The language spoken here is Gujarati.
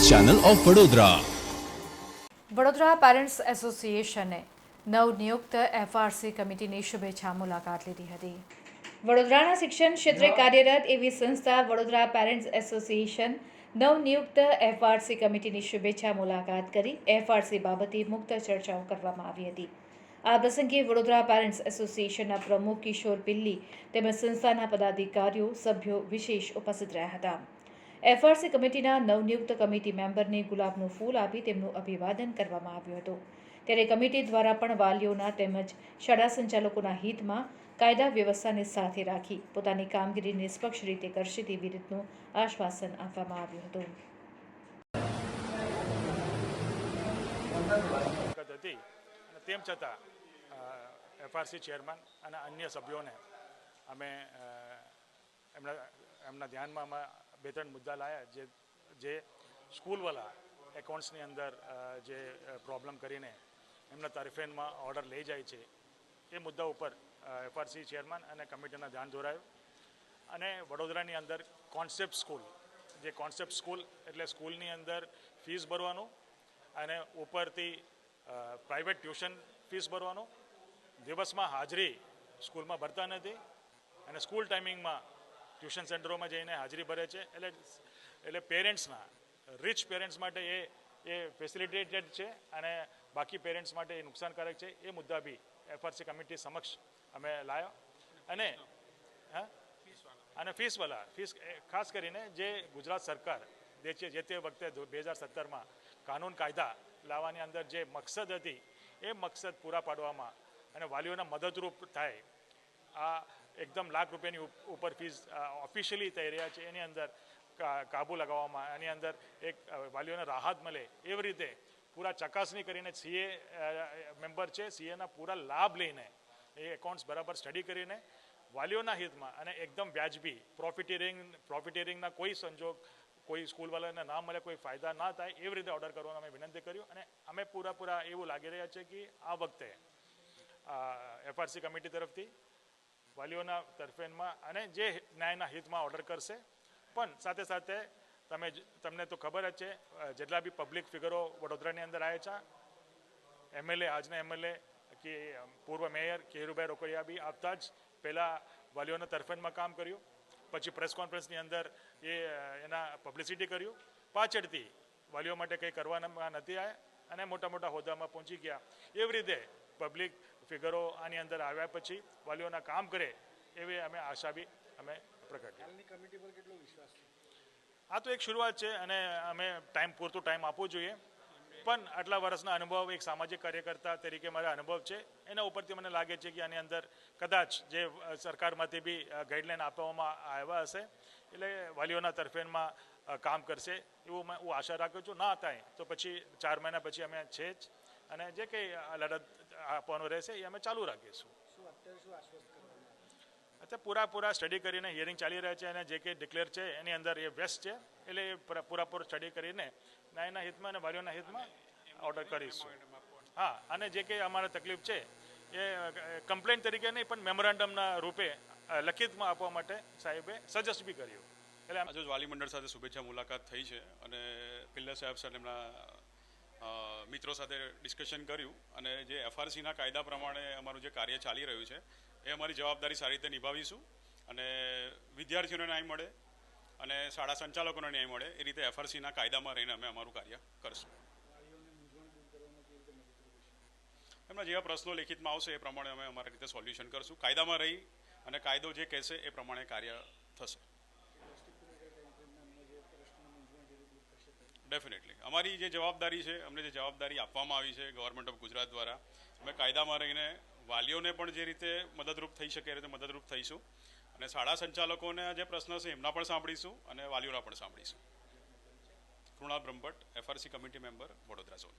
Channel of Vadodara Vadodara parents એસોસિએશને નવનિયુક્ત એફઆરસી કમિટીની શુભેચ્છા મુલાકાત લીધી હતી વડોદરાના શિક્ષણ ક્ષેત્રે કાર્યરત એવી સંસ્થા વડોદરા પેરેન્ટ્સ એસોસિએશન નવનિયુક્ત એફઆરસી કમિટીની શુભેચ્છા મુલાકાત કરી એફઆરસી બાબતે મુક્ત ચર્ચાઓ કરવામાં આવી હતી આ પ્રસંગે વડોદરા પેરેન્ટ્સ એસોસિએશનના પ્રમુખ કિશોર પિલ્લી તેમજ સંસ્થાના પદાધિકારીઓ સભ્યો વિશેષ ઉપસ્થિત રહ્યા હતા એફઆરસી કમિટીના નવનિયુક્ત કમિટી મેમ્બરને ગુલાબનું ફૂલ આપી તેમનું અભિવાદન કરવામાં આવ્યું હતું. ત્યારે કમિટી દ્વારા પણ વાલીઓના તેમજ શાળા સંચાલકોના હિતમાં કાયદા વ્યવસ્થાને સાથે રાખી પોતાની કામગીરી નિષ્પક્ષ રીતે કરશે તેવી રીતનું આશ્વાસન આપવામાં આવ્યું હતું. હતી. તેમ છતાં એફઆરસી ચેરમેન અને અન્ય સભ્યોને અમે એમના એમના ધ્યાનમાં બે ત્રણ મુદ્દા લાયા. જે જે સ્કૂલવાળા એકાઉન્ટ્સની અંદર જે પ્રોબ્લેમ કરીને એમના તરફેણમાં ઓર્ડર લઈ જાય છે. એ મુદ્દા ઉપર એફઆરસી ચેરમેન અને કમિટીના ધ્યાન દોરાયું. અને વડોદરાની અંદર કોન્સેપ્ટ સ્કૂલ જે કોન્સેપ્ટ સ્કૂલ એટલે સ્કૂલની અંદર ફીસ ભરવાનું અને ઉપરથી પ્રાઇવેટ ટ્યુશન ફીસ ભરવાનું. દિવસમાં હાજરી સ્કૂલમાં ભરતા નથી અને સ્કૂલ ટાઈમિંગમાં ટ્યુશન સેન્ટરોમાં જઈને હાજરી ભરે છે. એટલે એટલે પેરેન્ટ્સના, રિચ પેરેન્ટ્સ માટે એ એ ફેસિલિટેટેડ છે અને બાકી પેરેન્ટ્સ માટે એ નુકસાનકારક છે. એ મુદ્દા બી એફઆરસી કમિટી સમક્ષ અમે લાવ્યો અને, હા? અને ફીસવાળા ફીસ ખાસ કરીને જે ગુજરાત સરકાર જે જે તે વખતે બે હજાર સત્તરમાં કાનૂન કાયદા લાવવાની અંદર જે મકસદ હતી, એ મકસદ પૂરા પાડવામાં અને વાલીઓના મદદરૂપ થાય આ એકદમ લાખ રૂપિયાની ઉપર ફીસ ઓફિશિયલી થઈ રહ્યા છે. એની અંદર કાબુ લગાવવામાં, એની અંદર એક વાલીઓને રાહત મળે એવી રીતે પૂરા ચકાસણી કરીને સીએ મેમ્બર છે, સીએના પૂરા લાભ લઈને એ એકાઉન્ટ્સ બરાબર સ્ટડી કરીને વાલીઓના હિતમાં અને એકદમ વ્યાજબી પ્રોફિટેરિંગ પ્રોફિટેરિંગના કોઈ સંજોગ, કોઈ સ્કૂલવાળાને ના મળે, કોઈ ફાયદા ના થાય એવી રીતે ઓર્ડર કરવાનો અમે વિનંતી કર્યું અને અમે પૂરા પૂરા એવું લાગી રહ્યા છે કે આ વખતે એફઆરસી કમિટી તરફથી વાલીઓના તરફેણમાં અને જે ન્યાયના હિતમાં ઓર્ડર કરશે. પણ સાથે સાથે તમે તમને તો ખબર જ છે જેટલા બી પબ્લિક ફિગરો વડોદરાની અંદર આવ્યા છે. એમએલએ આજના એમએલએ કે પૂર્વ મેયર કેરુભાઈ રોકડિયા બી આવતા જ પહેલાં વાલીઓના તરફેણમાં કામ કર્યું. પછી પ્રેસ કોન્ફરન્સની અંદર એ એના પબ્લિસિટી કર્યું. પાછળથી વાલીઓ માટે કંઈ કરવાના નથી આવ્યા અને મોટા મોટા હોદ્દામાં પહોંચી ગયા. એવી રીતે પબ્લિક ફિગરો આની અંદર આવ્યા પછી વાલીઓના કામ કરે એવી અમે આશા બી અમે પ્રગટ આ તો એક શરૂઆત છે અને અમે ટાઈમ પૂરતો ટાઈમ આપવો જોઈએ. પણ આટલા વર્ષના અનુભવ એક સામાજિક કાર્યકર્તા તરીકે મારા અનુભવ છે. એના ઉપરથી મને લાગે છે કે આની અંદર કદાચ જે સરકારમાંથી બી ગાઈડલાઈન આપવામાં આવ્યા હશે એટલે વાલીઓના તરફેણમાં કામ કરશે એવું મેં હું આશા રાખું છું. ના થાય તો પછી ચાર મહિના પછી અમે છે જ. અને જે કંઈ લડત આપવાનું રહેશે એ અમે ચાલુ રાખીશું અત્યારે પૂરા પૂરા સ્ટડી કરીને હિયરિંગ ચાલી રહ્યા છે અને જે કંઈ ડિક્લેર છે એની અંદર એ વેસ્ટ છે એટલે એ પૂરા- પૂરાપૂર સ્ટડી કરીને નાયના હિતમાં અને વાલીઓના હિતમાં ઓર્ડર કરીશું. હા અને જે કંઈ અમારે તકલીફ છે એ કમ્પ્લેન તરીકે નહીં પણ મેમોરેન્ડમના રૂપે લખિતમાં આપવા માટે સાહેબે સજેસ્ટ બી કર્યું. એટલે આજે વાલી મંડળ સાથે શુભેચ્છા મુલાકાત થઈ છે અને પિલ્લા સાહેબ સર એમના મિત્રો સાથે ડિસ્કશન કર્યું અને જે એફઆરસીના કાયદા પ્રમાણે અમારું જે કાર્ય ચાલી રહ્યું છે, એ અમારી જવાબદારી સારી રીતે નિભાવીશું અને વિદ્યાર્થીઓને ન્યાય મળે અને શાળા સંચાલકોને ન્યાય મળે, એ રીતે એફઆરસીના કાયદામાં રહીને અમે અમારું કાર્ય કરશું. એમના જેવા પ્રશ્નો લેખિતમાં આવશે એ પ્રમાણે અમે અમારી રીતે સોલ્યુશન કરશું. કાયદામાં રહી અને કાયદો જે કહેશે એ પ્રમાણે કાર્ય થશે. ડેફિનેટલી અમારી જે જવાબદારી છે, અમને જે જવાબદારી આપવામાં આવી છે ગવર્મેન્ટ ઓફ ગુજરાત દ્વારા, અમે કાયદામાં રહીને વાલીઓને પણ જે રીતે મદદરૂપ થઈ શકે એ રીતે મદદરૂપ થઈશું અને શાળા સંચાલકોને જે પ્રશ્ન છે એમના પણ સાંભળીશું અને વાલીઓના પણ સાંભળીશું. Krunal Brahmbhatt FRC committee member Vadodara zone